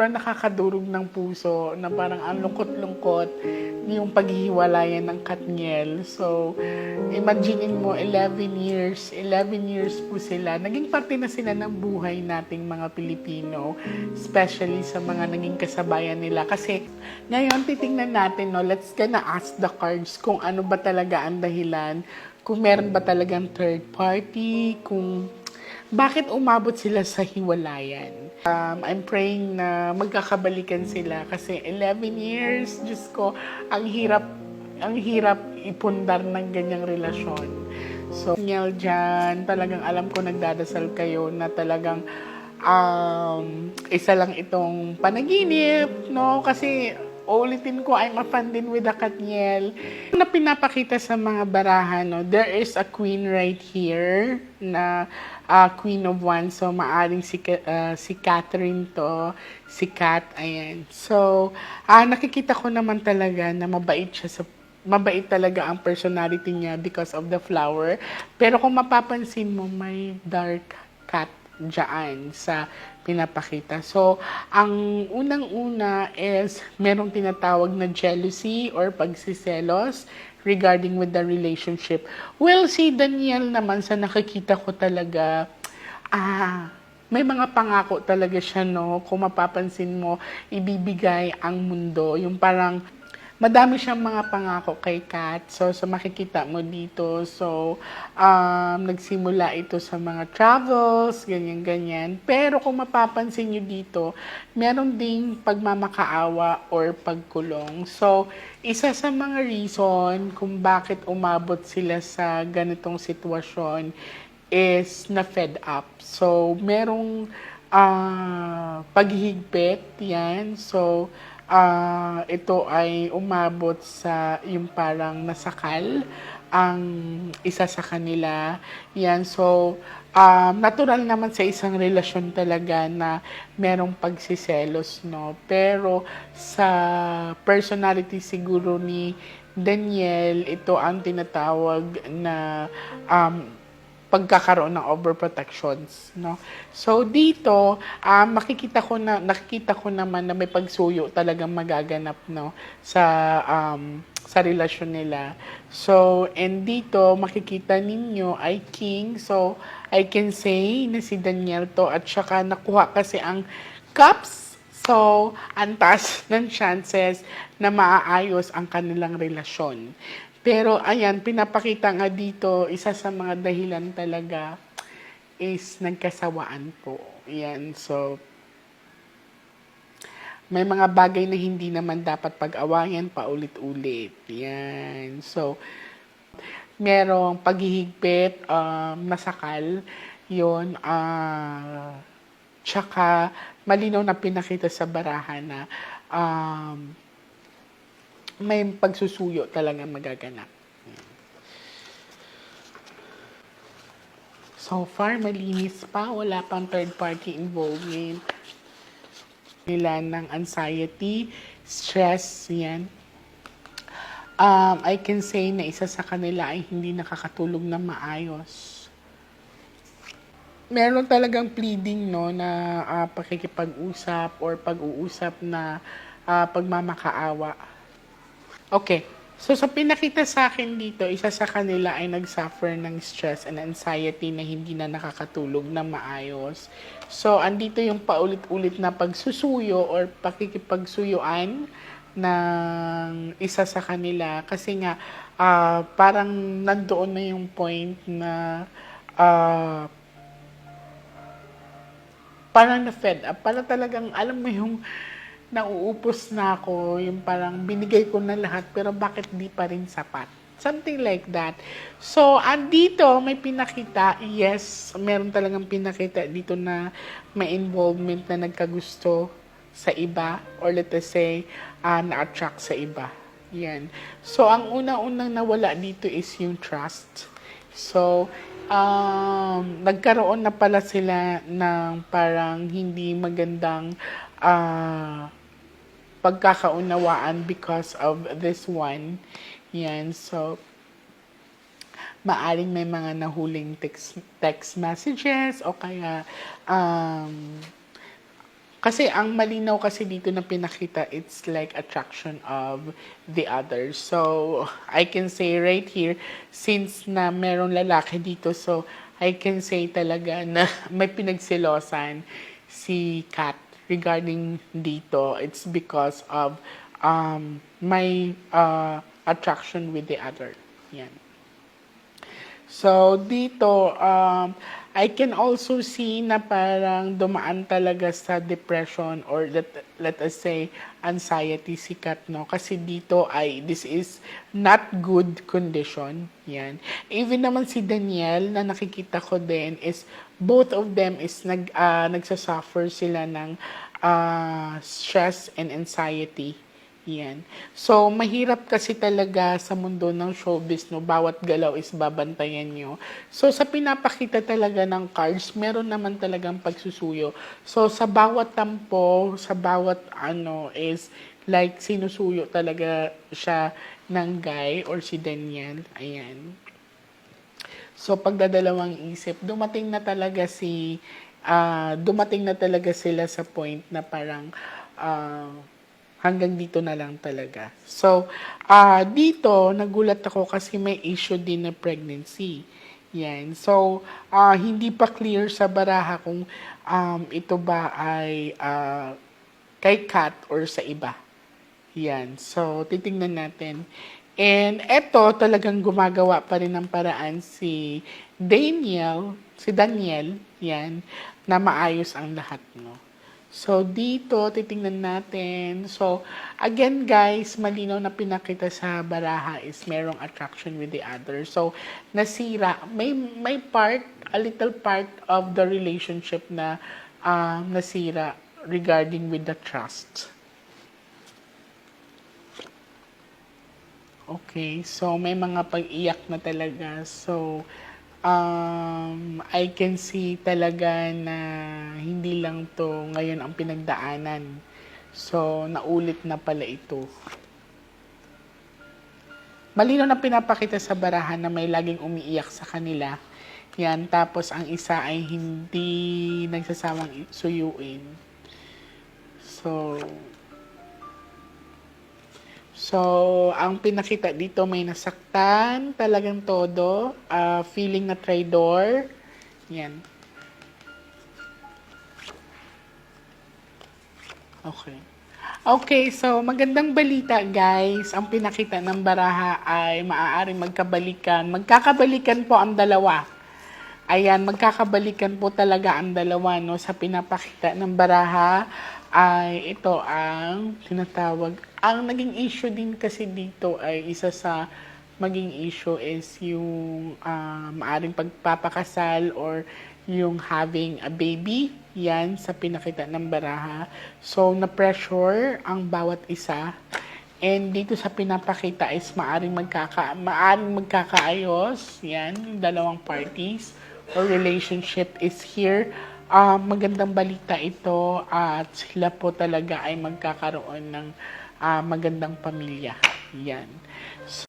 sobrang nakakadurog ng puso na parang ang lungkot-lungkot yung paghihiwalayan ng Katniel. So, imaginein mo, 11 years, 11 years po sila. Naging parte na sila ng buhay nating mga Pilipino, especially sa mga naging kasabayan nila. Kasi ngayon, titingnan natin, no, let's gonna ask the cards kung ano ba talaga ang dahilan, kung meron ba talagang third party, kung bakit umabot sila sa hiwalayan. Um, I'm praying na magkakabalikan sila kasi 11 years, Diyos ko, ang hirap, ang hirap ipundar ng ganyang relasyon. So, Niel dyan, talagang alam ko nagdadasal kayo na talagang um, isa lang itong panaginip, no? Kasi ulitin ko, I'm din with the Katniel. Na pinapakita sa mga barahan, no, there is a queen right here na uh, queen of wands. So, maaring si, uh, si Catherine to, si Kat, ayan. So, ah nakikita ko naman talaga na mabait siya sa mabait talaga ang personality niya because of the flower. Pero kung mapapansin mo, may dark cat dyan sa pinapakita. So, ang unang-una is merong tinatawag na jealousy or pagsiselos regarding with the relationship. Well, si Daniel naman sa nakikita ko talaga, ah, may mga pangako talaga siya, no? Kung mapapansin mo, ibibigay ang mundo. Yung parang, madami siyang mga pangako kay Kat. So, so makikita mo dito. So, um, nagsimula ito sa mga travels, ganyan-ganyan. Pero kung mapapansin nyo dito, meron ding pagmamakaawa or pagkulong. So, isa sa mga reason kung bakit umabot sila sa ganitong sitwasyon is na fed up. So, merong ah paghihigpit, yan. So, ah ito ay umabot sa yung parang nasakal ang isa sa kanila. Yan, so, um, natural naman sa isang relasyon talaga na merong pagsiselos, no? Pero sa personality siguro ni Daniel, ito ang tinatawag na um, pagkakaroon ng overprotections, no? So dito, um, makikita ko na nakikita ko naman na may pagsuyo talagang magaganap, no, sa um, sa relasyon nila. So, and dito makikita ninyo ay king. So, I can say na si Daniel to at saka nakuha kasi ang cups So, ang taas ng chances na maaayos ang kanilang relasyon. Pero ayan, pinapakita nga dito, isa sa mga dahilan talaga is nagkasawaan po. Yan, so may mga bagay na hindi naman dapat pag-awayan paulit-ulit. Yan. So, merong paghihigpit, um, nasakal, yun, ah, tsaka malinaw na pinakita sa barahan na um, may pagsusuyo talaga magaganap. So far, malinis pa. Wala pang third party involvement. Nila ng anxiety, stress, yan. Um, I can say na isa sa kanila ay hindi nakakatulog na maayos meron talagang pleading no na ah, pakikipag-usap or pag-uusap na ah, pagmamakaawa. Okay. So sa pinakita sa akin dito, isa sa kanila ay nagsuffer ng stress and anxiety na hindi na nakakatulog na maayos. So andito yung paulit-ulit na pagsusuyo or pakikipagsuyuan ng isa sa kanila kasi nga ah, parang nandoon na yung point na ah, parang na-fed up. Parang talagang, alam mo yung nauupos na ako, yung parang binigay ko na lahat, pero bakit di pa rin sapat? Something like that. So, andito, may pinakita, yes, meron talagang pinakita dito na may involvement na nagkagusto sa iba, or let us say, uh, na-attract sa iba. Yan. So, ang una-unang nawala dito is yung trust. So, um, nagkaroon na pala sila ng parang hindi magandang ah, pagkakaunawaan because of this one. Yan, so, maaring may mga nahuling text, text messages o kaya um, Kasi ang malinaw kasi dito na pinakita, it's like attraction of the other. So, I can say right here, since na merong lalaki dito, so I can say talaga na may pinagsilosan si Kat regarding dito. It's because of um, my uh, attraction with the other. Yan. So, dito, um, I can also see na parang dumaan talaga sa depression or let, let us say anxiety si Kat, no? Kasi dito ay, this is not good condition. Yan. Even naman si Daniel, na nakikita ko din, is both of them is nag, ah, nagsasuffer sila ng ah, stress and anxiety. Yan. So, mahirap kasi talaga sa mundo ng showbiz, no? Bawat galaw is babantayan nyo. So, sa pinapakita talaga ng cards, meron naman talagang pagsusuyo. So, sa bawat tampo, sa bawat ano, is like sinusuyo talaga siya ng guy or si Daniel. Ayan. So, pagdadalawang isip, dumating na talaga si, ah, dumating na talaga sila sa point na parang, ah, hanggang dito na lang talaga. So, ah, dito, nagulat ako kasi may issue din na pregnancy. Yan. So, ah, hindi pa clear sa baraha kung um, ito ba ay ah, kay Kat or sa iba. Yan. So, titingnan natin. And eto, talagang gumagawa pa rin ng paraan si Daniel, si Daniel, yan, na maayos ang lahat, no? So, dito, titingnan natin. So, again, guys, malinaw na pinakita sa baraha is merong attraction with the other. So, nasira. May, may part, a little part of the relationship na um, nasira regarding with the trust. Okay, so may mga pag-iyak na talaga. So, um, I can see talaga na hindi lang to ngayon ang pinagdaanan. So, naulit na pala ito. Malino na pinapakita sa barahan na may laging umiiyak sa kanila. Yan, tapos ang isa ay hindi nagsasamang i- suyuin. So, So, ang pinakita dito may nasaktan, talagang todo, ah, feeling na traitor. Yan. Okay. Okay, so magandang balita guys. Ang pinakita ng baraha ay maaaring magkabalikan. Magkakabalikan po ang dalawa. Ayan, magkakabalikan po talaga ang dalawa no sa pinapakita ng baraha ay ito ang tinatawag. Ang naging issue din kasi dito ay isa sa maging issue is yung ah, maaring pagpapakasal or yung having a baby. Yan sa pinakita ng baraha. So, na-pressure ang bawat isa. And dito sa pinapakita is maaring magkaka maaring magkakaayos, yan, yung dalawang parties or relationship is here. Ah, magandang balita ito at sila po talaga ay magkakaroon ng ah, magandang pamilya. Yan.